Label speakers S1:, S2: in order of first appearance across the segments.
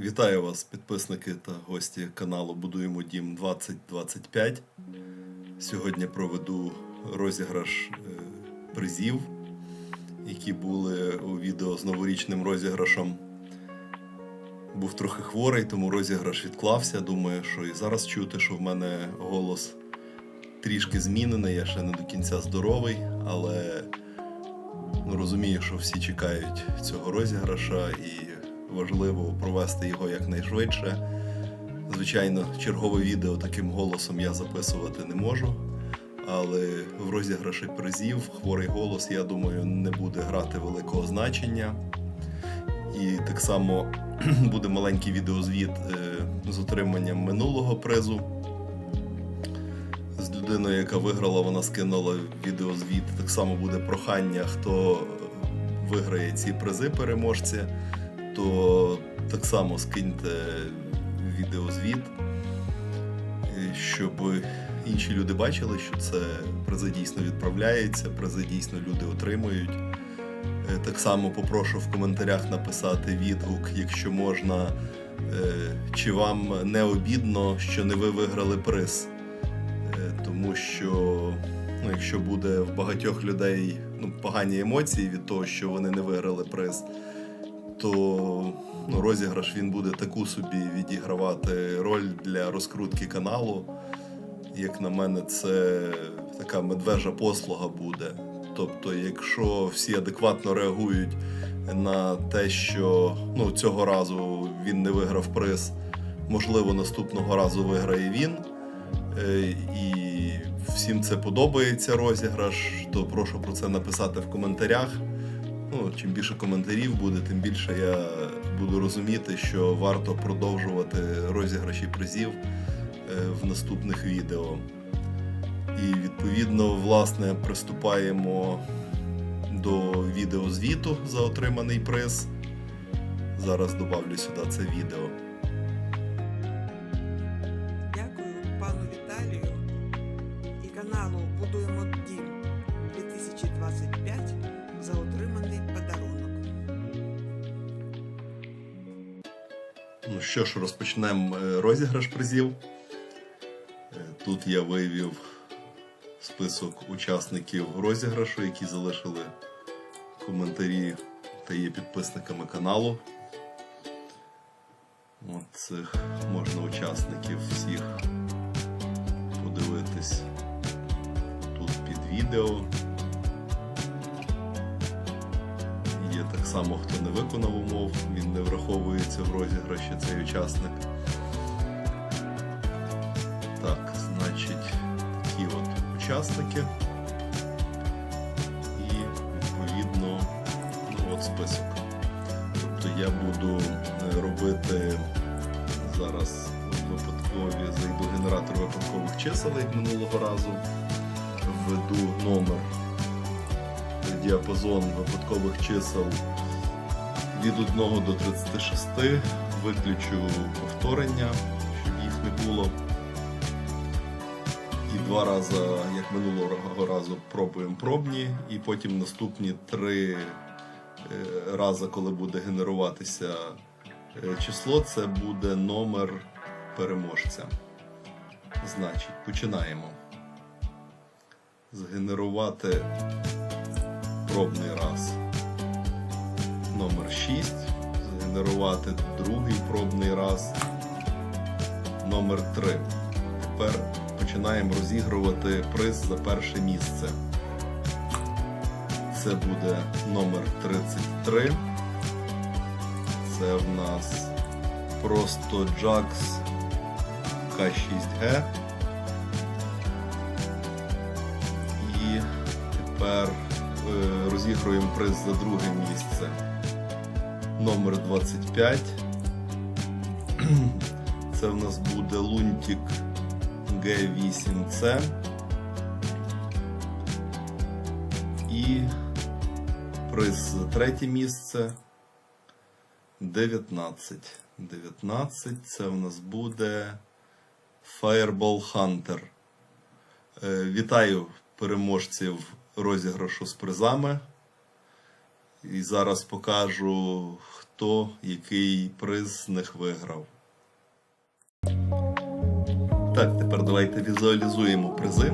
S1: Вітаю вас, підписники та гості каналу Будуємо Дім 2025. Сьогодні проведу розіграш е, призів, які були у відео з новорічним розіграшем. Був трохи хворий, тому розіграш відклався. Думаю, що і зараз чути, що в мене голос трішки змінений, я ще не до кінця здоровий, але ну, розумію, що всі чекають цього розіграша і важливо провести його якнайшвидше. Звичайно, чергове відео таким голосом я записувати не можу, але в розіграші призів хворий голос, я думаю, не буде грати великого значення. І так само буде маленький відеозвіт е, з отриманням минулого призу. З людиною, яка виграла, вона скинула відеозвіт. Так само буде прохання, хто виграє ці призи переможці, то так само скиньте відеозвіт, щоб інші люди бачили, що це призи дійсно відправляється, призи дійсно люди отримують. Е, Так само попрошу в коментарях написати відгук, якщо можна, е, чи вам не обідно, що не ви виграли приз. Е, Тому що ну, якщо буде в багатьох людей ну, погані емоції від того, що вони не виграли приз, то ну, розіграш він буде таку собі відігравати роль для розкрутки каналу. Як на мене, це така медвежа послуга буде. Тобто, якщо всі адекватно реагують на те, що ну, цього разу він не виграв приз, можливо, наступного разу виграє він. Е, І всім це подобається розіграш, то прошу про це написати в коментарях. Ну, чим більше коментарів буде, тим більше я буду розуміти, що варто продовжувати розіграші призів е, в наступних відео. І відповідно, власне, приступаємо до відеозвіту за отриманий приз. Зараз добавлю сюди це відео. Ну що ж, розпочнемо е, розіграш призів. Е, Тут я вивів список учасників розіграшу, які залишили коментарі та є підписниками каналу. От цих можна учасників всіх подивитись тут під відео. Так само, хто не виконав умов, він не враховується в розіграші цей учасник. Так, значить, такі от учасники. І відповідно, ну от список. Тобто я буду е, робити зараз випадкові, зайду генератор випадкових чисел, як минулого разу, введу номер діапазон випадкових чисел від 1 до 36, виключу повторення, щоб їх не було. І два рази, як минулого разу, пробуємо пробні, і потім наступні три е, рази, коли буде генеруватися е, число, це буде номер переможця. Значить, починаємо. Згенерувати пробний раз номер 6, згенерувати другий пробний раз номер 3. Тепер починаємо розігрувати приз за перше місце. Це буде номер 33. Це в нас просто Jax K6G. І тепер розігруємо приз за друге місце. Номер 25. Це в нас буде Лунтик G8C. І приз за третє місце 19. 19 це в нас буде Fireball Hunter. Е, Вітаю переможців розіграшу з призами. І зараз покажу, хто який приз з них виграв. Так, тепер давайте візуалізуємо призи.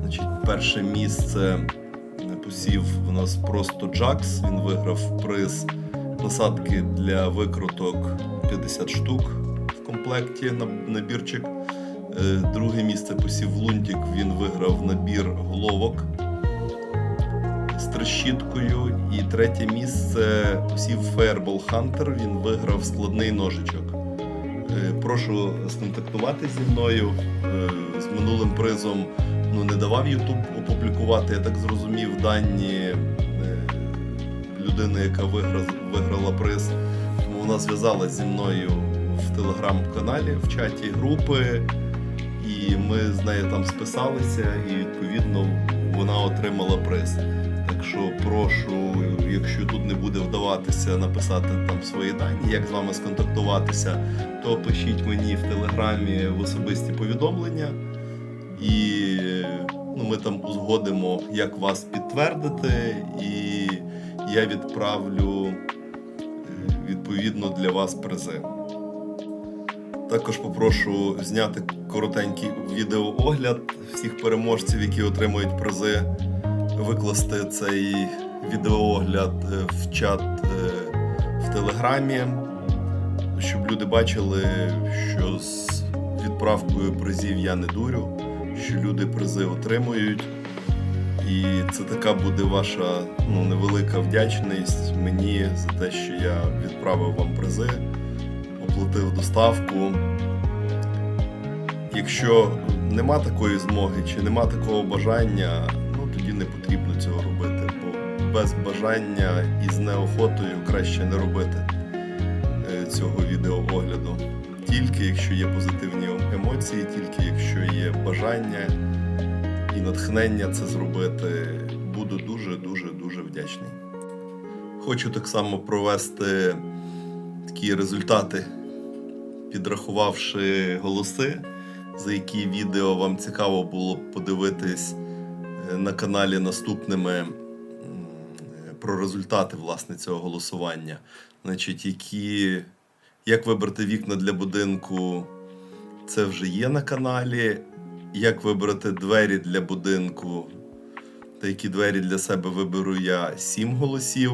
S1: Значить, перше місце посів у нас просто Джакс. Він виграв приз насадки для викруток 50 штук в комплекті на набірчик. Е, Друге місце посів Лунтік. Він виграв набір головок з трещіткою. І третє місце посів Fireball Hunter. Він виграв складний ножичок. Е, Прошу сконтактувати зі мною. Е, З минулим призом ну, не давав YouTube опублікувати, я так зрозумів, дані е, людини, яка вигра- виграла приз. Тому вона зв'язалася зі мною в телеграм-каналі, в чаті групи, і ми з нею там списалися, і відповідно вона отримала приз. Що прошу, якщо тут не буде вдаватися написати там свої дані, як з вами сконтактуватися, то пишіть мені в телеграмі в особисті повідомлення, і ну, ми там узгодимо, як вас підтвердити, і я відправлю е, відповідно для вас призи. Також попрошу зняти коротенький відеоогляд всіх переможців, які отримують призи, викласти цей відеоогляд е, в чат е, в Телеграмі, щоб люди бачили, що з відправкою призів я не дурю, що люди призи отримують. І це така буде ваша ну, невелика вдячність мені за те, що я відправив вам призи, оплатив доставку. Якщо нема такої змоги чи нема такого бажання, не потрібно цього робити, бо без бажання і з неохотою краще не робити е, цього відеоогляду. Тільки якщо є позитивні емоції, тільки якщо є бажання і натхнення це зробити, буду дуже дуже вдячний. Хочу так само провести такі результати, підрахувавши голоси, за які відео вам цікаво було подивитись на каналі наступними про результати власне цього голосування. Значить, які, як вибрати вікна для будинку, це вже є на каналі. Як вибрати двері для будинку, та які двері для себе виберу я 7 голосів.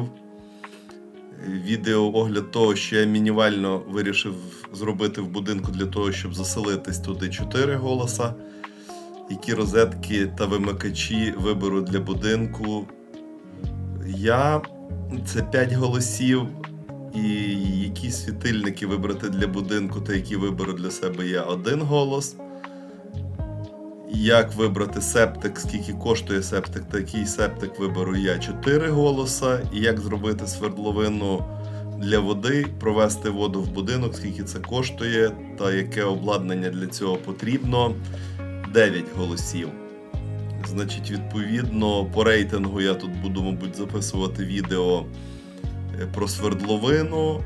S1: Відео огляд того, що я мінімально вирішив зробити в будинку для того, щоб заселитись туди 4 голоса. Які розетки та вимикачі виберу для будинку. Я це 5 голосів. І які світильники вибрати для будинку, та які виберу для себе я один голос. Як вибрати септик, скільки коштує септик, та який септик виберу я 4 голоса. І як зробити свердловину для води, провести воду в будинок, скільки це коштує, та яке обладнання для цього потрібно 9 голосів. Значить, відповідно, по рейтингу я тут буду, мабуть, записувати відео е, про свердловину,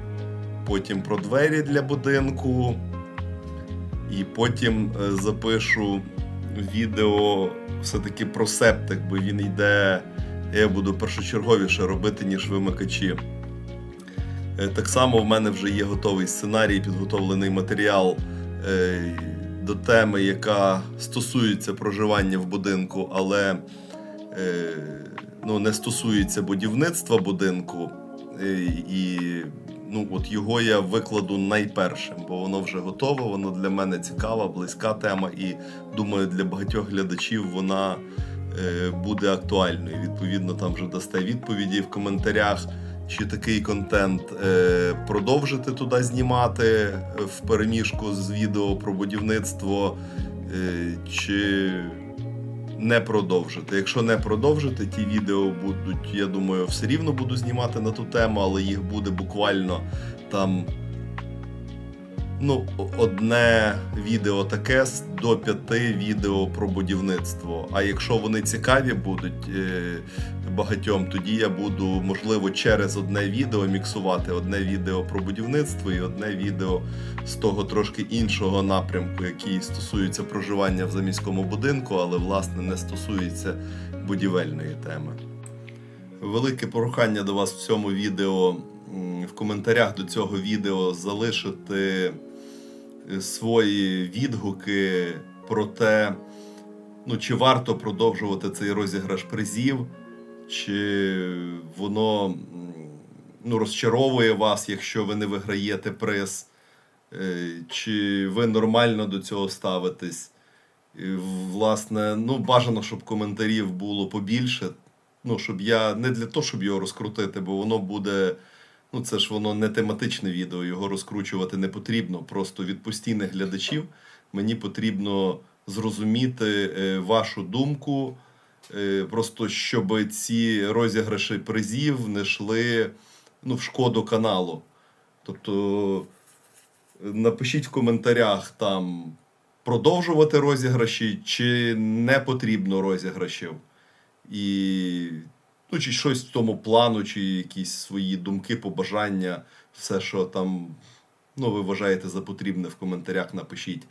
S1: потім про двері для будинку, і потім е, запишу відео все-таки про септик, бо він йде, я буду першочерговіше робити, ніж вимикачі. Е, Так само в мене вже є готовий сценарій, підготовлений матеріал до теми, яка стосується проживання в будинку, але е, ну, не стосується будівництва будинку. Е, І ну, от його я викладу найпершим, бо воно вже готове, воно для мене цікава, близька тема, і думаю, для багатьох глядачів вона е, буде актуальною. Відповідно, там вже дасте відповіді в коментарях, чи такий контент е, продовжити туди знімати е, в переміжку з відео про будівництво, е, чи не продовжити. Якщо не продовжити, ті відео будуть, я думаю, все рівно буду знімати на ту тему, але їх буде буквально там. Ну, одне відео таке до п'яти відео про будівництво. А якщо вони цікаві будуть е, багатьом, тоді я буду, можливо, через одне відео міксувати одне відео про будівництво і одне відео з того трошки іншого напрямку, який стосується проживання в заміському будинку, але власне не стосується будівельної теми. Велике прохання до вас в цьому відео в коментарях до цього відео залишити свої відгуки про те, ну, чи варто продовжувати цей розіграш призів, чи воно ну, розчаровує вас, якщо ви не виграєте приз, е, чи ви нормально до цього ставитесь. Власне, ну, бажано, щоб коментарів було побільше. Ну, щоб я не для того, щоб його розкрутити, бо воно буде. Ну, це ж воно не тематичне відео, його розкручувати не потрібно. Просто від постійних глядачів мені потрібно зрозуміти е, вашу думку. е, Просто щоб ці розіграші призів не йшли ну, в шкоду каналу. Тобто е, напишіть в коментарях там продовжувати розіграші, чи не потрібно розіграшів. І ну, чи щось в тому плану, чи якісь свої думки, побажання, все, що там ну, ви вважаєте за потрібне в коментарях, напишіть.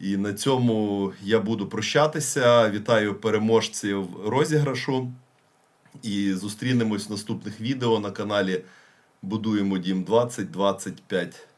S1: І на цьому я буду прощатися. Вітаю переможців розіграшу. І зустрінемось в наступних відео на каналі Будуємо Дім 2025.